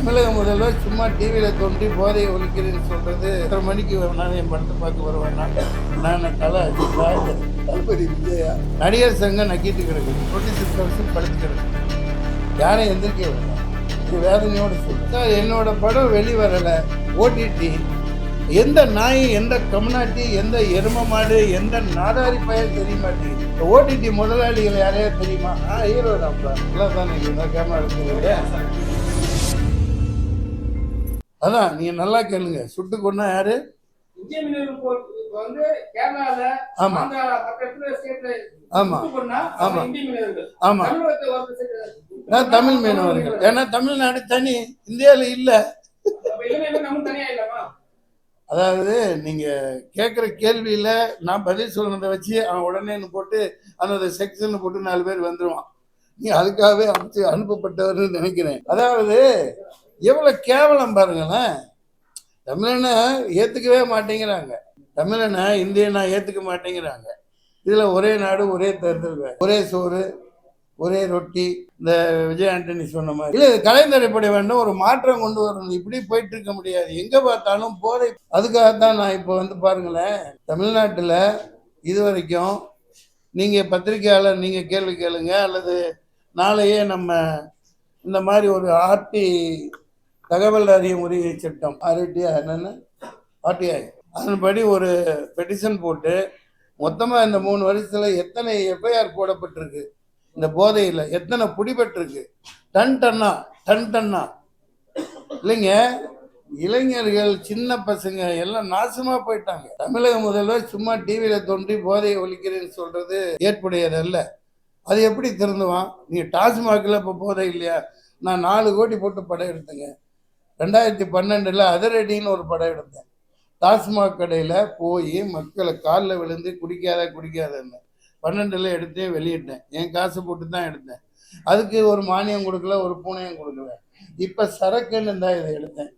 தமிழக முதல்வர் சும்மா டிவியில் தோன்றி போதையை ஒழிக்கிறேன்னு சொல்றது எத்தனை மணிக்கு நான் என் படத்தை பார்க்க வருவேன்னா நான் தலை தளபதி விஜயா. நடிகர் சங்கம் நக்கிட்டு கிடக்குது ப்ரொடியூசர் கவுன்சில் படுத்து கிடக்குது யாரும் எந்திரிக்க இது வேதனையோட சொல்லு. என்னோட படம் வெளிவரலை. ஓடிடி எந்த நாய் எந்த கம்நாட்டி எந்த எரும மாடு எந்த நாதாரி பயல் தெரிய மாட்டேங்குது. ஓடிடி முதலாளிகள் யாரையா தெரியுமா? ஆ ஹீரோ தான் தானே கேமரா எடுத்துக்கிறீங்க அதான் நீங்க நல்லா கேளுங்க. சுட்டு கொண்டா யாரு? ஆமா. ஆமா. ஆமா. ஆமா. நான் தமிழ் மீனவர்கள். ஏன்னா தமிழ்நாடு தனி இந்தியாவில் இல்லை. அதாவது நீங்க கேட்குற கேள்வியில நான் பதில் சொன்னதை வச்சு அவன் உடனேன்னு போட்டு அந்த செக்ஷன் போட்டு நாலு பேர் வந்துருவான். நீ அதுக்காகவே அனுப்பப்பட்டவர்னு நினைக்கிறேன். அதாவது எவ்வளவு கேவலம் பாருங்களேன். தமிழனை ஏத்துக்கவே மாட்டேங்கிறாங்க. தமிழனை இந்தியனா ஏத்துக்க மாட்டேங்கிறாங்க. இதுல ஒரே நாடு ஒரே தேர்தல் ஒரே சோறு ஒரே ரொட்டி. இந்த விஜய் ஆண்டனி சொன்ன மாதிரி. இல்ல இது கலைஞரைப்பட வேண்டும். ஒரு மாற்றம் கொண்டு வரணும். இப்படி போயிட்டு இருக்க முடியாது. எங்க பார்த்தாலும் போதை. அதுக்காகத்தான் நான் இப்போ வந்து பாருங்களேன். தமிழ்நாட்டுல இது வரைக்கும் நீங்க பத்திரிகையாளர் நீங்க கேள்வி கேளுங்க. அல்லது நாளையே நம்ம இந்த மாதிரி ஒரு ஆர்டி தகவல் அறியும் உரிமை சட்டம். ஆர்டிஐ என்னென்ன? ஆர்டிஐ. அதன்படி ஒரு பெட்டிஷன் போட்டு மொத்தமாக இந்த மூணு வருஷத்தில் எத்தனை எஃப்ஐஆர் போடப்பட்டிருக்கு? இந்த போதையில் எத்தனை பிடிபட்டிருக்கு? Ton டன்னா ton டன்னா. இல்லைங்க இளைஞர்கள் சின்ன பசங்க எல்லாம் நாசமா போயிட்டாங்க. தமிழக முதல்வர் சும்மா டிவியில தோன்றி போதையை ஒழிக்கிறேன்னு சொல்றது ஏற்புடையதல்ல. அது எப்படி திருந்துவான்? நீங்க டாஸ்மாகில் இப்போ போதை இல்லையா? நான் நாலு கோடி போட்டு படம் எடுத்தேங்க. ரெண்டாயிரத்தி பன்னெண்டில் அதிரடின்னு ஒரு படம் எடுத்தேன். டாஸ்மாக் கடையில் போய் மக்களை காலில் விழுந்து குடிக்காத குடிக்காதன்னு பன்னெண்டில் எடுத்து வெளியிட்டேன். என் காசு போட்டு தான் எடுத்தேன். அதுக்கு ஒரு மானியம் கொடுக்கல ஒரு பூனையும் கொடுக்கல. இப்போ சரக்குன்னு தான் இதை எடுத்தேன்.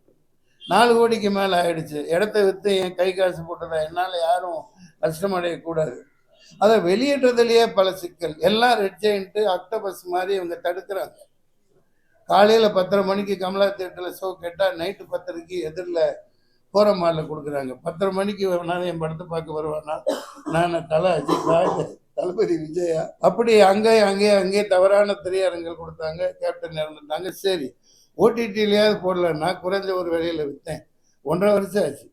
நாலு கோடிக்கு மேலே ஆயிடுச்சு. இடத்த விற்று என் கை காசு போட்டதா என்னால் யாரும் கஷ்டமடையக்கூடாது. அதை வெளியிடுறதுலயே பல சிக்கல். எல்லாம் ரெட் ஜெயின்ட்டு அக்டோபஸ் மாதிரி இவங்க தடுக்கிறாங்க. காலையில் பத்தரை மணிக்கு கமலா தேட்டரில் ஷோ கேட்டால் நைட்டு பத்தரைக்கு எதிரில் போகிற கொடுக்குறாங்க. பத்தரை மணிக்கு நான் என் படத்தை பார்க்க வருவானா? நான் தலை அஜித் தளபதி விஜயா? அப்படி அங்கே அங்கேயே அங்கேயே தவறான திரையரங்கள் கொடுத்தாங்க. கேப்டன் இறந்துட்டாங்க சரி ஓடிடிலையாவது போடலன்னா குறைஞ்ச ஒரு விலையில் விற்றேன் ஒன்றரை வருஷம் ஆச்சு.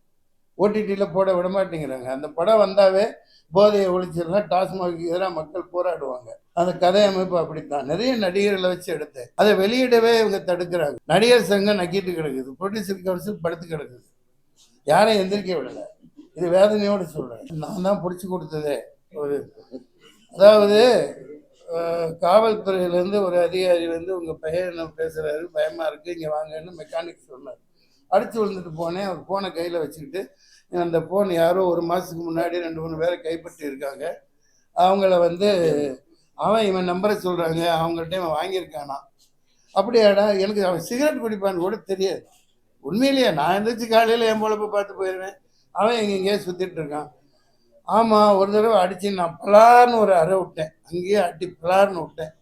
ஓடிடியில் போட விட மாட்டேங்கிறாங்க. அந்த படம் வந்தாவே போதையை ஒழிச்சிருந்தா டாஸ்மாக் எதிராக மக்கள் போராடுவாங்க. அந்த கதை அமைப்பு அப்படித்தான். நிறைய நடிகர்களை வச்சு எடுத்தேன். அதை வெளியிடவே இவங்க தடுக்கிறாங்க. நடிகர் சங்கம் நக்கிட்டு கிடக்குது. ப்ரொடியூசர் கவுன்சில் படுத்து கிடக்குது. யாரையும் எந்திரிக்க விடல. இது வேதனையோடு சொல்றேன். நான் தான் பிடிச்சி கொடுத்ததே. ஒரு அதாவது காவல்துறையிலேருந்து ஒரு அதிகாரி வந்து உங்கள் பையன் என்ன பேசுகிறாரு பயமாக இருக்குது இங்கே வாங்கன்னு மெக்கானிக் சொன்னார். அடித்து விழுந்துட்டு போனேன். அவர் ஃபோனை கையில் வச்சுக்கிட்டு அந்த ஃபோன் யாரோ ஒரு மாதத்துக்கு முன்னாடி ரெண்டு மூணு பேரை கைப்பற்றி இருக்காங்க. அவங்கள வந்து அவன் இவன் நம்பரை சொல்கிறாங்க அவங்கள்ட்ட இவன் வாங்கியிருக்கானா? அப்படியாடா எனக்கு அவன் சிகரெட் குடிப்பான்னு கூட தெரியாது. உண்மையிலேயே நான் எந்திரிச்சு காலையில் என் பொழப்பு பார்த்து போயிடுவேன் அவன் எங்கெங்கேயோ சுற்றிட்டு இருக்கான். ஆமாம் ஒரு தடவை அடித்து நான் பலார்னு ஒரு அறை விட்டேன். அங்கேயே அடி பலார்னு விட்டேன்.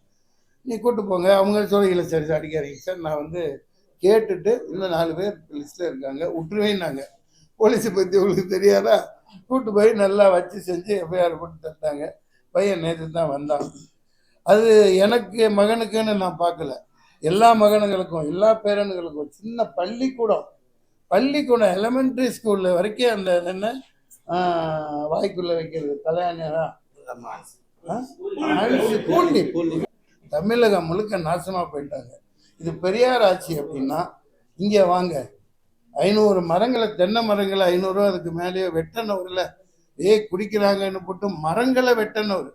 நீ கூட்டு போங்க. அவங்க சொல்லிக்கல சரி சார் அடிக்காதீங்க சார். நான் வந்து கேட்டுட்டு இன்னும் நாலு பேர் லிஸ்ட்டில் இருக்காங்க. விட்டுருவேன்னாங்க. போலீஸை பற்றி உங்களுக்கு தெரியாதா? கூட்டு போய் நல்லா வச்சு செஞ்சு எஃப்ஐஆர் போட்டு தந்தாங்க. பையன் நேற்று தான் வந்தான். அது எனக்கு மகனுக்குன்னு நான் பார்க்கல. எல்லா மகனுங்களுக்கும் எல்லா பேரனுங்களுக்கும் சின்ன பள்ளிக்கூடம். பள்ளிக்கூடம் எலிமெண்ட்ரி ஸ்கூல்ல வரைக்கும் அந்த என்ன? வாய்க்குள்ள வைக்கிறது பூண்டி தமிழகம் முழுக்க நாசமா போயிட்டாங்க. இது பெரியார் ஆட்சி அப்படின்னா இங்கே வாங்க. ஐநூறு மரங்களை தென்னை மரங்களை ஐநூறுரூவா அதுக்கு மேலேயே வெட்டணவரில் ஏ குடிக்கிறாங்கன்னு போட்டு மரங்களை வெட்டணவர்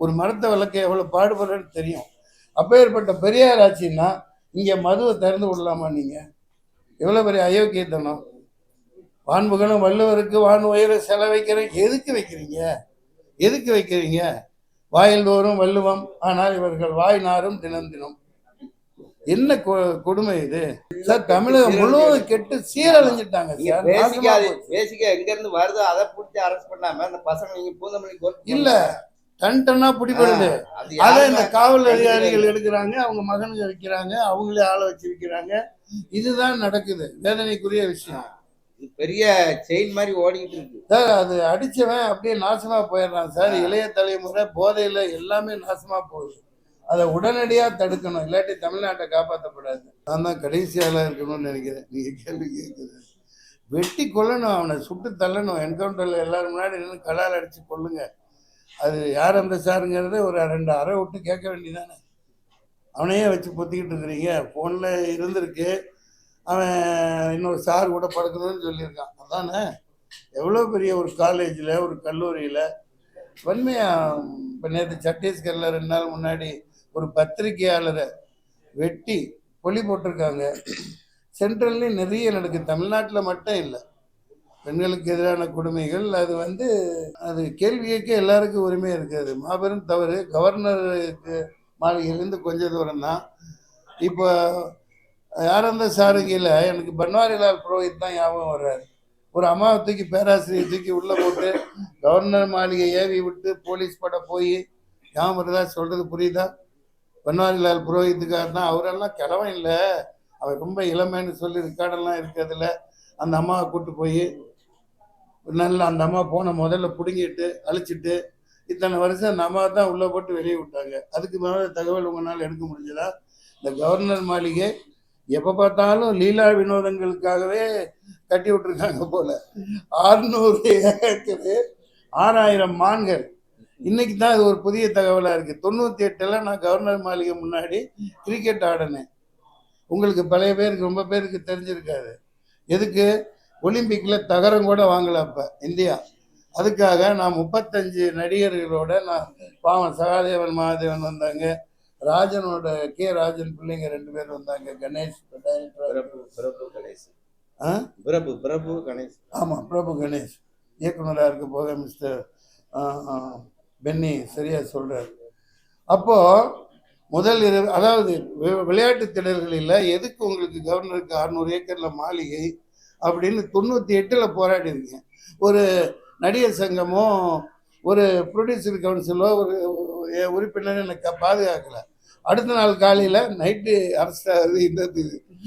ஒரு மரத்தை விளக்க எவ்வளோ பாடுபடுறன்னு தெரியும். அப்பேற்பட்ட பெரியார் ஆச்சுன்னா இங்கே மதுவை திறந்து விடலாமா நீங்கள் எவ்வளோ பெரிய அயோக்கியத்தனம்? வான்புகளும் வள்ளுவருக்கு வான் உயர செல வைக்கிறேன். எதுக்கு வைக்கிறீங்க? எதுக்கு வைக்கிறீங்க? வாயில் தோறும் வள்ளுவம் ஆனால் இவர்கள் வாய் நாரும் தினம் தினம். என்ன கொடுமை இது? சார் தமிழகம் முழுவதும் கெட்டு சீரழிஞ்சிட்டாங்க சார். பேசிக்கா எங்க இருந்து வருதோ அதை பிடிச்சி அரெஸ்ட் பண்ணாம அந்த பசங்க நீங்க பூந்தமல்லி இல்ல டன் டன்னா பிடிபடுது. அது இந்த காவல் அதிகாரிகள் எடுக்கிறாங்க அவங்க மகனுங்க வைக்கிறாங்க அவங்களே ஆளை வச்சு வைக்கிறாங்க இதுதான் நடக்குது வேதனைக்குரிய விஷயம். பெரிய செயின் மாதிரி ஓடிக்கிட்டு இருக்கு. சார் அது அடிச்சவன் அப்படியே நாசமா போயிடுறான் சார். இளைய தலைமுறை போதையில எல்லாமே நாசமா போகுது. அதை உடனடியாக தடுக்கணும் இல்லாட்டி தமிழ்நாட்டை காப்பாற்றப்படாது நான் தான் கடைசி இருக்கணும்னு நினைக்கிறேன். நீங்கள் கேள்வி கேட்குறது. வெட்டி கொல்லணும் அவனை சுட்டு தள்ளணும். என்கவுண்டரில் எல்லாரும் முன்னாடி நின்று கலால் அடித்து கொள்ளுங்க அது யார் அந்த சாருங்கிறத ஒரு ரெண்டு அறை விட்டு கேட்க வேண்டியதானே அவனையே வச்சு பொத்திக்கிட்டு இருக்கிறீங்க. ஃபோனில் இருந்திருக்கு. அவன் இன்னொரு சார் கூட படுக்கணும்னு சொல்லியிருக்கான். அதானே? எவ்வளோ பெரிய ஒரு காலேஜில் ஒரு கல்லூரியில். வன்மையாக இப்போ நேற்று சத்தீஸ்கரில் ரெண்டு நாள் முன்னாடி ஒரு பத்திரிகையாளரை வெட்டி கொல்லி போட்டிருக்காங்க. சென்ட்ரல்லையும் நிறைய நடக்குது. தமிழ்நாட்டில் மட்டும் இல்லை. பெண்களுக்கு எதிரான கொடுமைகள் அது வந்து அது கேள்வி எல்லாருக்கும் உரிமை இருக்காது. மாபெரும் தவறு. கவர்னருக்கு மாளிகையிலேருந்து கொஞ்ச தூரம் தான் இப்போ யாரந்த சாருகையில் எனக்கு பன்வாரிலால் புரோஹித் தான் ஞாபகம் வர்றாரு. ஒரு அம்மாவை தூக்கி பேராசிரியர் தூக்கி உள்ளே போட்டு கவர்னர் மாளிகை ஏவி விட்டு போலீஸ் பட போய் ஞாபகம் வருதா? சொல்கிறது புரியுதா? பன்வாரிலால் புரோஹித்துக்காக தான். அவரெல்லாம் கிழவன் இல்லை. அவர் ரொம்ப இளமைன்னு சொல்லி ரெக்கார்டெல்லாம் இருக்கிறதுல அந்த அம்மாவை கூட்டு போய் நல்ல அந்த அம்மா போன முதல்ல பிடுங்கிட்டு அழிச்சிட்டு இத்தனை வருஷம் அந்த அம்மா தான் உள்ளே போட்டு வெளியே விட்டாங்க. அதுக்கு மேலே தகவல் உங்களால் எடுக்க முடிஞ்சதா? இந்த கவர்னர் மாளிகை எப்போ பார்த்தாலும் லீலா வினோதங்களுக்காகவே கட்டி விட்டுருக்காங்க போல. ஆறுநூறு ஏக்கரு ஆறாயிரம் மான்கள். இன்னைக்கு தான் இது ஒரு புதிய தகவலாக இருக்குது தொண்ணூற்றி எட்டில் நான் கவர்னர் மாளிகை முன்னாடி கிரிக்கெட் ஆடினேன். உங்களுக்கு பழைய பேருக்கு ரொம்ப பேருக்கு தெரிஞ்சிருக்காது. எதுக்கு? ஒலிம்பிக்கில் தகரம் கூட வாங்கல அப்போ இந்தியா. அதுக்காக நான் முப்பத்தஞ்சு நடிகர்களோட நான் பாவம் சகாதேவன் மகாதேவன் வந்தாங்க. ராஜனோட கே ராஜன் பிள்ளைங்க ரெண்டு பேர் வந்தாங்க. கணேஷ். பிரபு பிரபு கணேஷ். ஆ? பிரபு பிரபு கணேஷ். ஆமாம் பிரபு கணேஷ். இயக்குனராக இருக்க போக மிஸ்டர் பென்னி சரியாக சொல்கிறார் அப்போது முதல் இரு அதாவது வி- விளையாட்டு திடல்களில் எதுக்கு உங்களுக்கு கவர்னருக்கு அறுநூறு ஏக்கரில் மாளிகை அப்படின்னு தொண்ணூற்றி எட்டில் போராடிருக்கேன் ஒரு நடிகர் சங்கமோ ஒரு ப்ரொடியூசர் கவுன்சிலோ ஒரு உறுப்பினர் எனக்கு பாதுகாக்கலை. அடுத்த நாள் காலையில் நைட்டு அரசு இந்த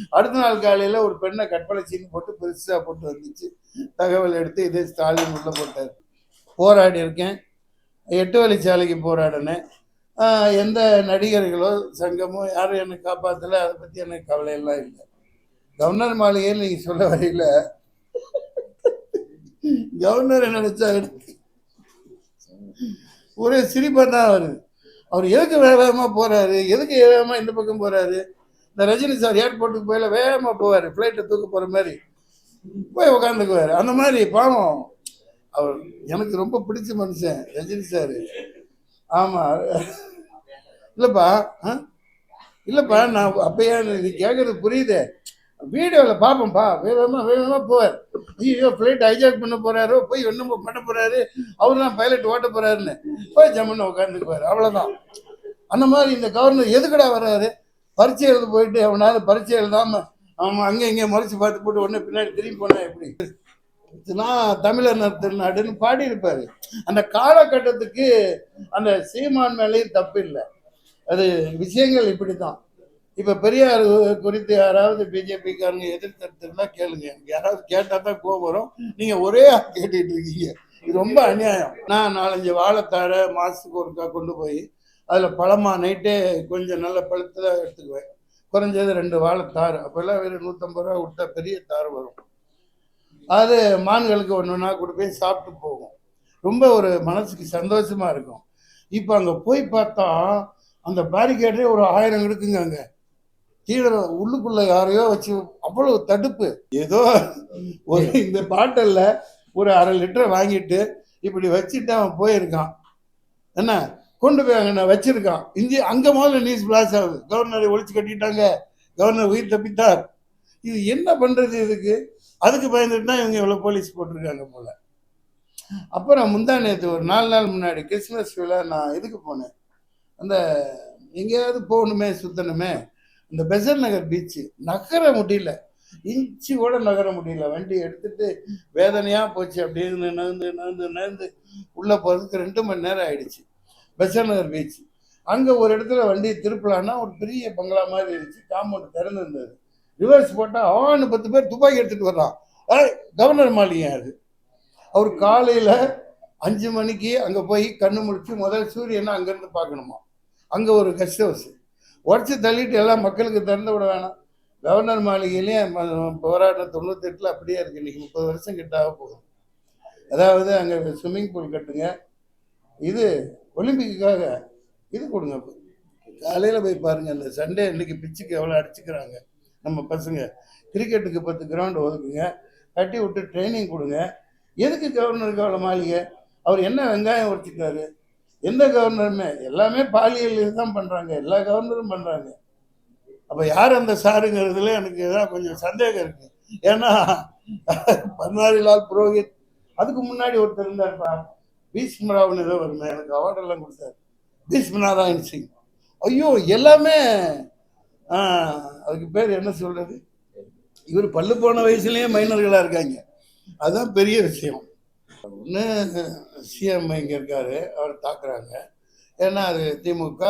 அடுத்த நாள் காலையில் ஒரு பெண்ணை கற்பனை போட்டு பெருசாக போட்டு வந்துச்சு. தகவல் எடுத்து இதே ஸ்டாலின் உள்ள போட்டார். போராடி இருக்கேன் எட்டு வழிச்சாலைக்கு போராடினேன். எந்த நடிகர்களோ சங்கமோ யாரும் என்னை காப்பாற்றல அதை பற்றி எனக்கு கவலையெல்லாம் இல்லை. கவர்னர் மாளிகையில் நீங்கள் சொல்ல வரையில கவர்னர் நினைச்சா ஒரே சிரிப்பாக தான் வருது அவர் எதுக்கு வேகமாக போகிறாரு எதுக்கு வேகமாக இந்த பக்கம் போகிறாரு இந்த ரஜினி சார் ஏர்போர்ட்டுக்கு போயில வேகமாக போவார். ஃப்ளைட்டை தூக்க போகிற மாதிரி. போய் உட்காந்துக்குவார் அந்த மாதிரி பாவம். அவர் எனக்கு ரொம்ப பிடிச்ச மனுஷன் ரஜினி சார். ஆமாம் இல்லைப்பா ஆ? இல்லைப்பா நான் அப்பையா இது கேட்குறது புரியுது. வீடியோவில் பார்ப்போம்ப்பா வேகமாக வேகமாக போவார். ஐயோ ஃப்ளைட் ஹைஜாக் பண்ண போகிறாரோ போய் ஒன்றும் பண்ண போகிறாரு அவர் தான் பைலட் ஓட்ட போகிறாருன்னு போய் ஜம்முன்னு உட்காந்துக்குவார் அவ்வளோதான் அந்த மாதிரி இந்த கவர்னர் எதுக்கடா வர்றாரு? பரீட்சை எழுத போயிட்டு அவனால் பரீட்சை எழுதாம அவன் அங்கே இங்கே முறைச்சி பார்த்து போட்டு உடனே பின்னாடி திரும்பி போனா எப்படி? நான் தமிழர் திருநாடுன்னு பாடியிருப்பாரு. அந்த காலகட்டத்துக்கு அந்த சீமான் மேலேயும் தப்பு இல்லை. அது விஷயங்கள் இப்படி தான் இப்போ பெரியார் குறித்து யாராவது பிஜேபிக்காரங்க எதிர்த்தா கேளுங்க. எனக்கு யாராவது கேட்டால் தான் கோபம் வரும். நீங்கள் ஒரே கேட்டுட்டு இருக்கீங்க. இது ரொம்ப அநியாயம். நான் நாலஞ்சு வாழைத்தாழ மாதத்துக்கு ஒருக்கா கொண்டு போய் அதில் பழமா நைட்டே கொஞ்சம் நல்ல பழுத்ததாக எடுத்துக்குவேன். குறைஞ்சது ரெண்டு வாழைத்தார் அப்போல்லாம் வெறும் நூற்றம்பது ரூபா விட்டா பெரிய தார் வரும். அது மான்களுக்கு ஒன்று ஒன்றா கொடுப்பேன் சாப்பிட்டு போகும் ரொம்ப ஒரு மனசுக்கு சந்தோஷமாக இருக்கும். இப்போ அங்கே போய் பார்த்தா அந்த பேரிகேட்டே ஒரு ஆயிரம் இருக்குங்க அங்கே. கீழே உள்ளுக்குள்ளே யாரையோ வச்சு அவ்வளவு தடுப்பு. ஏதோ ஒரு இந்த பாட்டிலில் ஒரு அரை லிட்டர் வாங்கிட்டு இப்படி வச்சுட்டு அவன் போயிருக்கான். என்ன? கொண்டு போய் அங்கே நான் வச்சிருக்கான். இந்திய அங்கே முதல்ல நியூஸ் பிளாஸ் ஆகுது. கவர்னரை ஒழிச்சு கட்டிட்டாங்க. கவர்னர் உயிர் தப்பித்தார் இது என்ன பண்ணுறது இதுக்கு? அதுக்கு பயந்துட்டு தான் இவங்க இவ்வளோ போலீஸ் போட்டிருக்காங்க போல. அப்புறம் முந்தா நேற்று ஒரு நாலு நாள் முன்னாடி கிறிஸ்மஸ் விழா நான் இதுக்கு போனேன். அந்த எங்கேயாவது போகணுமே சுத்தணுமே இந்த பெசர் நகர் பீச்சு நகர முடியல. இன்ச்சு கூட நகர முடியல. வண்டி எடுத்துட்டு வேதனையாக போச்சு. அப்படின்னு நகர்ந்து நகர்ந்து நகர்ந்து உள்ளே போகிறதுக்கு ரெண்டு மணி நேரம் ஆயிடுச்சு. பெசர் நகர் பீச் அங்கே ஒரு இடத்துல வண்டியை திருப்பலான்னா ஒரு பெரிய பங்களா மாதிரி இருந்துச்சு. காம்பவுண்ட் திறந்துருந்தது. ரிவர்ஸ் போட்டால் ஆன்னு பத்து பேர் துப்பாக்கி எடுத்துட்டு வர்றான். கவர்னர் மாளிகை அது? அவர் காலையில் அஞ்சு மணிக்கு அங்கே போய் கண்ணு முழிச்சு முதல் சூரியனை அங்கேருந்து பார்க்கணுமா? அங்கே ஒரு கெஸ்ட் ஹவுஸ் உடச்சி தள்ளிட்டு எல்லாம் மக்களுக்கு திறந்து விட வேணாம். கவர்னர் மாளிகையிலேயே போராட்டம் தொண்ணூத்தெட்டில் அப்படியே இருக்கு. இன்னைக்கு முப்பது வருஷம் கிட்டாக போகும் அதாவது அங்கே ஸ்விம்மிங் பூல் கட்டுங்க. இது ஒலிம்பிக்குக்காக இது கொடுங்க. காலையில் போய் பாருங்கள் அந்த சண்டே இன்னைக்கு பிச்சுக்கு எவ்வளோ அடிச்சுக்கிறாங்க. நம்ம பசங்க. கிரிக்கெட்டுக்கு பத்து கிரவுண்ட் ஒதுக்குங்க. கட்டி விட்டு ட்ரைனிங் கொடுங்க. எதுக்கு கவர்னருக்கு அவ்வளோ மாளிகை? அவர் என்ன வெங்காயம் உடைச்சிட்டாரு எந்த கவர்னருமே எல்லாமே பாலியல் தான் பண்ணுறாங்க எல்லா கவர்னரும் பண்ணுறாங்க அப்போ யார் அந்த சாருங்கிறதுல எனக்கு இதான் கொஞ்சம் சந்தேகம் இருக்கு. ஏன்னா பன்வாரிலால் புரோஹித் அதுக்கு முன்னாடி ஒருத்தர் இருந்தார்ப்பா. பீஷ்மராவன் ஏதோ வருமே எனக்கு அவார்டெல்லாம் கொடுத்தாரு. பீஷ்மநாராயண் சிங். ஐயோ எல்லாமே அதுக்கு பேர் என்ன சொல்கிறது இவர் பல்லு போன வயசுலேயே மைனர்களாக இருக்காங்க. அதுதான் பெரிய விஷயம். ஒன்று சிஎம் இங்கே இருக்காரு அவர் தாக்குறாங்க. ஏன்னா அது திமுக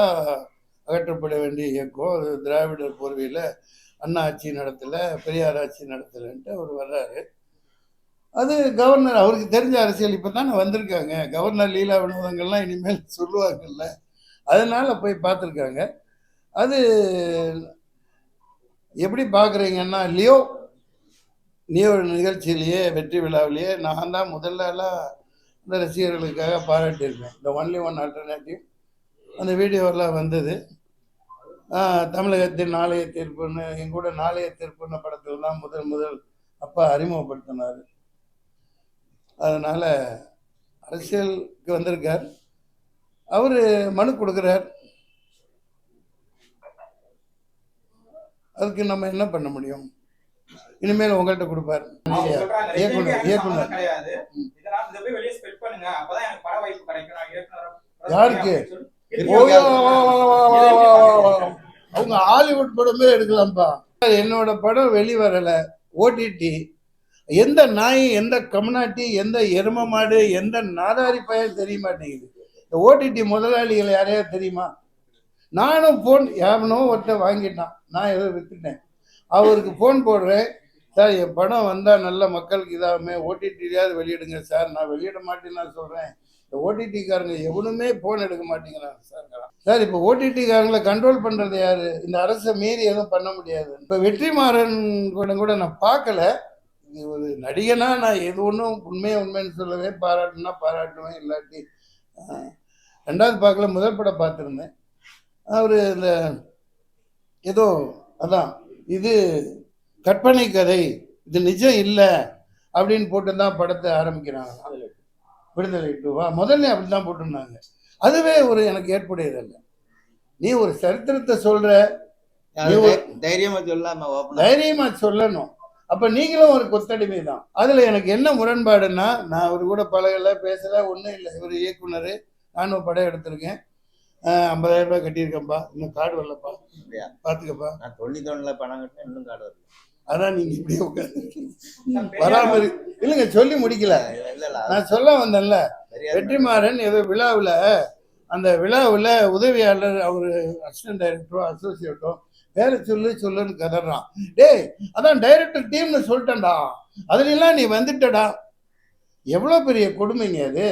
அகற்றப்பட வேண்டிய இயக்கம். அது திராவிடர் போர்வையில் அண்ணா ஆட்சி நடத்தலை பெரியார் ஆட்சி நடத்தலைன்ட்டு அவர் வர்றாரு. அது கவர்னர் அவருக்கு தெரிஞ்ச அரசியல் இப்போ தானே வந்திருக்காங்க. கவர்னர் லீலா வினோதங்கள்லாம் இனிமேல் சொல்லுவாங்கல்ல. அதனால போய் பார்த்துருக்காங்க. அது எப்படி பார்க்குறீங்கன்னா லியோ லியோ நிகழ்ச்சியிலேயே வெற்றி விழாவிலேயே நான் தான் முதல்ல எல்லாம் இந்த ரசிகர்களுக்காக பாராட்டியிருக்கேன். இந்த ஒன்லி ஒன் ஆல்டர்னேட்டிவ் அந்த வீடியோலாம் வந்தது. தமிழகத்தின் நாளைய தீர்ப்புன்னு என் கூட நாளைய தீர்ப்புன்னு படத்தில் தான் முதல் முதல் அப்பா அறிமுகப்படுத்தினார். அதனால் அரசியலுக்கு வந்திருக்கார். அவர் மனு கொடுக்குறார். அதுக்கு நம்ம என்ன பண்ண முடியும்? இனிமேல் உங்கள்கிட்ட கொடுப்பாரு. இயக்குனர் இயக்குனர் யாருக்கு? அவங்க ஹாலிவுட் படமே எடுக்கலாம்ப்பா. என்னோட படம் வெளிவரல. ஓடிடி எந்த நாய் எந்த கம்னாட்டி எந்த எரும மாடு எந்த நாதாரி பயன் தெரிய மாட்டேங்குது. ஓடிடி முதலாளிகள் யாரையா தெரியுமா? நானும் ஃபோன் யாவனோ ஒருத்தன் வாங்கிட்டான். நான் ஏதோ விற்றுட்டேன் அவருக்கு ஃபோன் போடுறேன். சார் என் படம் வந்தால் நல்ல மக்களுக்கு இதாகுமே. ஓடிடிலையாவது வெளியிடுங்க சார். நான் வெளியிட மாட்டேன்னு நான் சொல்கிறேன் இந்த ஓடிடிக்காரங்க எவனுமே ஃபோன் எடுக்க மாட்டேங்கிறாங்க சார். சார் இப்போ ஓடிடிக்காரங்களை கண்ட்ரோல் பண்ணுறது யார்? இந்த அரசை மீறி எதுவும் பண்ண முடியாது. இப்போ வெற்றிமாறன் கூட கூட நான் பார்க்கல. இது ஒரு நடிகனா நான் எது ஒன்றும் உண்மையை உண்மைன்னு சொல்லவே பாராட்டுனா பாராட்டுவேன். இல்லாட்டி ரெண்டாவது பார்க்கல. முதல் படம் பார்த்துருந்தேன். அவர் இந்த ஏதோ அதான் இது கற்பனை கதை இது நிஜம் இல்லை அப்படின்னு போட்டு தான் படத்தை ஆரம்பிக்கிறாங்க. விடுதலை டூவா முதல்ல அப்படி தான் போட்டிருந்தாங்க. அதுவே ஒரு எனக்கு ஏற்புடையதல்ல. நீ ஒரு சரித்திரத்தை சொல்ற தைரியமா சொல்லாம தைரியமா சொல்லணும். அப்ப நீங்களும் ஒரு கொத்தடிமை தான் அதுல எனக்கு என்ன முரண்பாடுன்னா நான் அவர் கூட பழகல பேசல ஒண்ணும் இல்லை. இவர் இயக்குனர் நானும் படம் எடுத்திருக்கேன். ஐம்பதாயிரம் ரூபாய் கட்டியிருக்கேன்ப்பா இன்னும் கார்டு வரலப்பா? பாத்துக்கப்பா. நான் தொண்ணூத்தி ஒண்ணுல பணம் கட்டினேன் இன்னும் கார்டு வரல. அதான் நீங்க இப்படியே உட்காந்து வராம இல்லைங்க சொல்லி முடிக்கல. நான் சொல்ல வந்தேன்ல. வெற்றிமாறன் ஏதோ விழாவில் அந்த விழாவில் உதவியாளர் அவர் அசிஸ்டன்ட் டைரக்டரோ அசோசியேட்டோ வேலை சொல்லு சொல்லுன்னு கதறான். டேய் அதான் டைரக்டர் டீம்னு சொல்லிட்டேன்டா. அதுலலாம் நீ வந்துட்டடா. எவ்வளோ பெரிய கொடுமைங்க அது.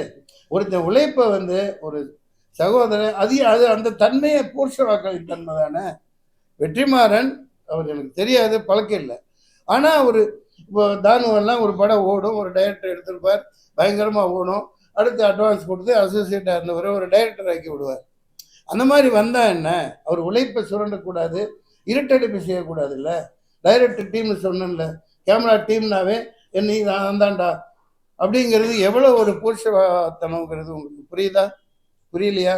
ஒருத்தன் உழைப்பை வந்து ஒரு சகோதரன் அது அது அந்த தன்மையை பூர்ஷவாக்களின் தன்மை தானே? வெற்றிமாறன் அவர் எனக்கு தெரியாது பழக்கம் இல்லை. ஆனால் ஒரு இப்போ தானுவெல்லாம் ஒரு படம் ஓடும் ஒரு டைரக்டர் எடுத்திருப்பார் பயங்கரமாக ஓடும் அடுத்து அட்வான்ஸ் கொடுத்து அசோசியேட்டாக இருந்தவரை ஒரு டைரக்டர் ஆக்கி விடுவார். அந்த மாதிரி வந்தால் என்ன? அவர் உழைப்பை சுரண்டக்கூடாது இருட்டடிப்பு செய்யக்கூடாது இல்லை டைரக்டர் டீம்னு சொன்னேன்ல கேமரா டீம்னாவே என்னை நான் தான்டா அப்படிங்கிறது எவ்வளோ ஒரு புருஷத்தனங்கிறது உங்களுக்கு புரியுதா? புரியலையா?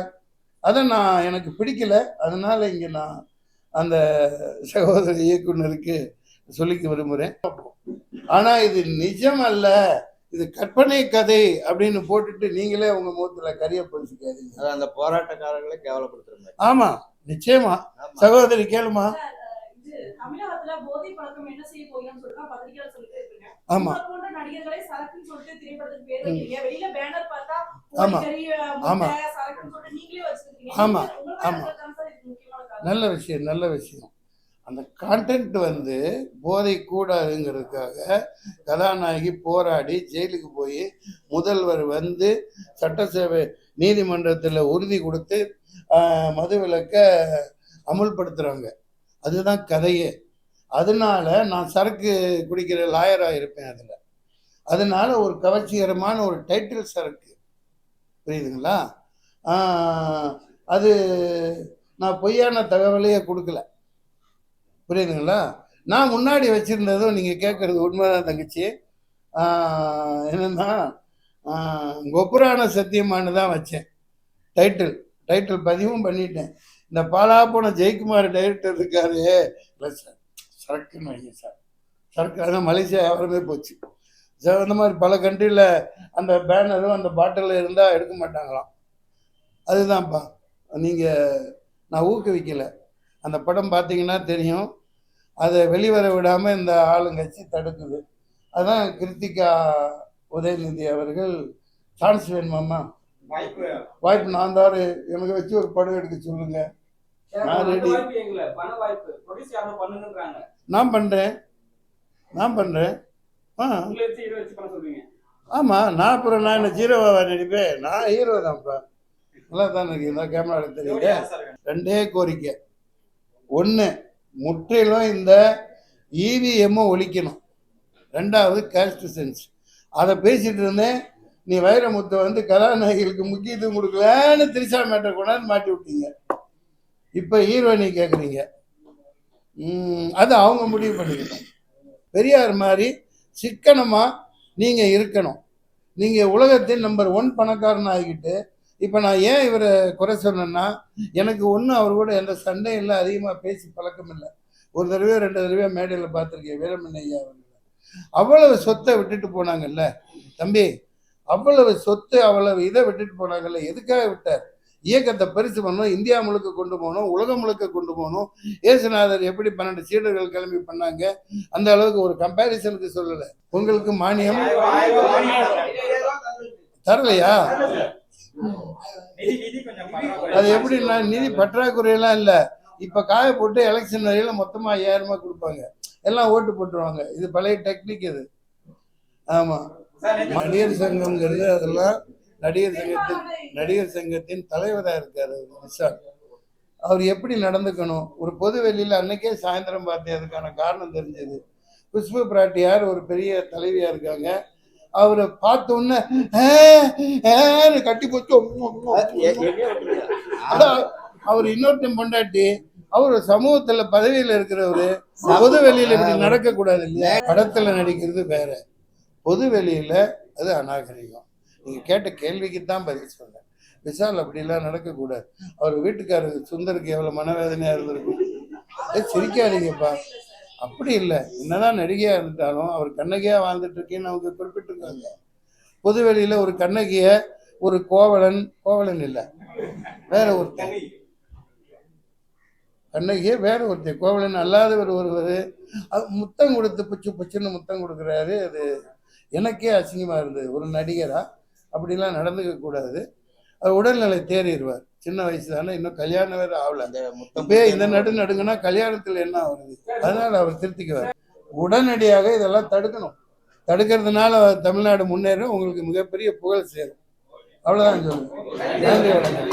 அதை நான் எனக்கு பிடிக்கல. அதனால இங்கே நான் அந்த சகோதர இயக்குனருக்கு சொல்லிக்க விரும்புகிறேன் ஆனால் இது நிஜம் அல்ல. இது கற்பனை கதை அப்படின்னு போட்டுட்டு நீங்களே உங்க முகத்துல கரிய பொறிச்சுக்காதீங்க. அது அந்த போராட்டக்காரர்களை கேவலப்படுத்துறாங்க ஆமா நிச்சயமா. சகோதரி கேளுமா? தமிழகத்துல போதை பழக்கம் என்ன செய்ய போகிறோம்னு சொல்லிட்டு பத்திரிகையில சொல்லிட்டு இருக்கீங்க ஆமா. போன்ற நடிகர்களை சரக்குன்னு சொல்லிட்டு திரைப்படத்துக்கு பேர் வைக்கிறீங்க. வெளியில பேனர் பார்த்தா ஆமா. ஆமா. சரக்குன்னு சொல்லிட்டு நீங்களே வச்சிருக்கீங்க. ஆமா. ஆமா. நல்ல விஷயம் நல்ல விஷயம். அந்த கான்டென்ட் வந்து போதை கூடாதுங்கிறதுக்காக கதாநாயகி போராடி ஜெயிலுக்கு போய் முதல்வர் வந்து சட்டசேவை நீதிமன்றத்தில் உறுதி கொடுத்து மதுவிலக்கை அமுல்படுத்துகிறாங்க அதுதான் கதையே. அதனால நான் சரக்கு குடிக்கிற லாயராக இருப்பேன் அதில். அதனால ஒரு கவர்ச்சிகரமான ஒரு டைட்டில் சரக்கு. புரியுதுங்களா? அது நான் பொய்யான தகவலையே கொடுக்கல. புரியுதுங்களா? நான் முன்னாடி வச்சுருந்ததும் நீங்கள் கேட்குறது உண்மைதான் தங்கச்சி. ஆஹ், என்னன்னா கொப்புரான சத்தியமானு தான் வச்சேன். டைட்டில் டைட்டில் பதிவும் பண்ணிட்டேன். இந்த பாலா போன ஜெயக்குமார் டைரக்டர் இருக்காரு. இல்லை சார் சரக்குன்னு வைங்க சார். சரக்கு அதான் மலேசியா வியாபாரமே போச்சு. சார் இந்த மாதிரி பல கண்ட்ரியில் அந்த பேனரும் அந்த பாட்டிலில் இருந்தால் எடுக்க மாட்டாங்களாம். அதுதான்ப்பா. நீங்கள் நான் ஊக்குவிக்கலை. அந்த படம் பார்த்தீங்கன்னா தெரியும். அதை வெளிவர விடாமல் இந்த ஆளுங்கட்சி தடுக்குது. அதான் கிருத்திகா உதயநிதி அவர்கள் சான்ஸ் வேணுமாம்மா? வாய்ப்பு. வாய்ப்பு நான் தான் எனக்கு வச்சு ஒரு படம் எடுக்க சொல்லுங்க. நான் ready. வாய்ப்பு எங்கள பண வாய்ப்பு. ப்ரொடியூஸ் யாரும் பண்ணுங்கன்றாங்க. நான் பண்ணுறேன் ஆ. ஆமாம் நான் அப்புறம் நான் என்ன ஜீரோவா நடிப்பேன்? நான் ஹீரோ தான்ப்பா. நல்லா தான் இந்த கேமரா சார் வேணும்? ரெண்டே கோரிக்கை. ஒன்று முற்றிலும் இந்த இவிஎம்மை ஒழிக்கணும். ரெண்டாவது கேஸ்ட் சென்ஸ் அதை பேசிட்டு இருந்தேன். நீ வைரமுத்து வந்து கதாநாயகிகளுக்கு முக்கியத்துவம் கொடுக்கலன்னு திரிசா மேட்டர் கொண்டாந்து மாட்டி விட்டீங்க. இப்போ ஹீரோயினி கேட்குறீங்க அது அவங்க முடிவு பண்ணிக்கணும். பெரியார் மாதிரி சிக்கனமாக நீங்கள் இருக்கணும். நீங்கள் உலகத்தின் நம்பர் ஒன் பணக்காரன் ஆகிக்கிட்டு இப்போ நான் ஏன் இவரை குறை சொன்னேன்னா எனக்கு ஒன்றும் அவர் கூட எந்த சண்டையும் இல்லை அதிகமாக பேசி பழக்கம் இல்லை. ஒரு தடவையோ ரெண்டு தடவையோ மேடையில் பார்த்துருக்கேன் வீரமணி ஐயா அவ்வளவு சொத்தை விட்டுட்டு போனாங்கல்ல தம்பி. அவ்வளவு சொத்து அவ்வளவு இதை விட்டுட்டு போனாங்கல்ல எதுக்காக விட்டார்? இயக்கத்தை பெருசு பண்ணணும் இந்தியா முழுக்க கொண்டு போகணும் உலகம் முழுக்க கொண்டு போகணும் ஏசுநாதர் எப்படி பன்னெண்டு சீடர்கள் கிளம்பி பண்ணாங்க அந்த அளவுக்கு ஒரு கம்பேரிசனுக்கு சொல்லலை. உங்களுக்கு மானியம்? தரலையா. அது எப்படின்னா நிதி பற்றாக்குறையெல்லாம் இல்லை. இப்போ காய போட்டு எலெக்ஷன் வரையில மொத்தமாக ஐயாயிரம் கொடுப்பாங்க. எல்லாம் ஓட்டு போட்டுருவாங்க. இது பழைய டெக்னிக் இது. ஆமாம் நடிகர் சங்கம்ங்கிறது அதெல்லாம் நடிகர் சங்கத்தின் நடிகர் சங்கத்தின் தலைவராக இருக்கார் அவர் விஷால் அவர் எப்படி நடந்துக்கணும்? ஒரு பொது வெளியில் அன்னைக்கே சாயந்தரம் பார்த்தேன் அதுக்கான காரணம் தெரிஞ்சது. குஷ்பு பிராட்டியார் ஒரு பெரிய தலைவியாக இருக்காங்க. அவரை பார்த்த உடனே "ஆ, ஆன்னு கட்டி போச்சு. அவர் இன்னொருத்தன் பொண்டாட்டி. அவர் சமூகத்துல பதவியில இருக்கிறவரு. பொது வெளியில இப்படி நடக்க கூடாது இல்லையா? படத்துல நடிக்கிறது வேற. பொது வெளியில அது அநாகரிகம். நீங்கள் கேட்ட கேள்விக்கு தான் பதில் சொன்னேன். விஷால் அப்படிலாம் நடக்கக்கூடாது. அவர் வீட்டுக்காரர் சுந்தருக்கு எவ்வளோ மனவேதனையாக இருந்திருக்கும். ஏ சிரிக்காதீங்கப்பா. அப்படி இல்லை. என்னதான் நடிகையாக இருந்தாலும் அவர் கண்ணகியாக வாழ்ந்துட்டு இருக்கேன்னு அவங்க குறிப்பிட்டிருக்காங்க. பொதுவெளியில் ஒரு கண்ணகிய ஒரு கோவலன் கோவலன் இல்லை. வேற ஒருத்தர் கண்ணகியே வேற ஒருத்தர் கோவலன் அல்லாதவர் ஒருவர். முத்தம் கொடுத்து பிச்சு பிச்சுன்னு முத்தம் கொடுக்குறாரு. அது எனக்கே அசிங்கமாக இருந்தது. ஒரு நடிகராக அப்படிலாம் நடந்துக்க கூடாது. அவர் உடல்நிலை தேறிடுவார். சின்ன வயசு தானே இன்னும் கல்யாணம் வேற ஆகல. இப்பயே இந்த நடு நடுங்கன்னா கல்யாணத்துல என்ன ஆகுது அதனால அவர் திருத்திக்குவார். உடனடியாக இதெல்லாம் தடுக்கணும். தடுக்கிறதுனால தமிழ்நாடு முன்னேறும் உங்களுக்கு மிகப்பெரிய புகழ் சேரும். அவ்வளவுதான் சொல்லுங்க. நன்றி வணக்கம்.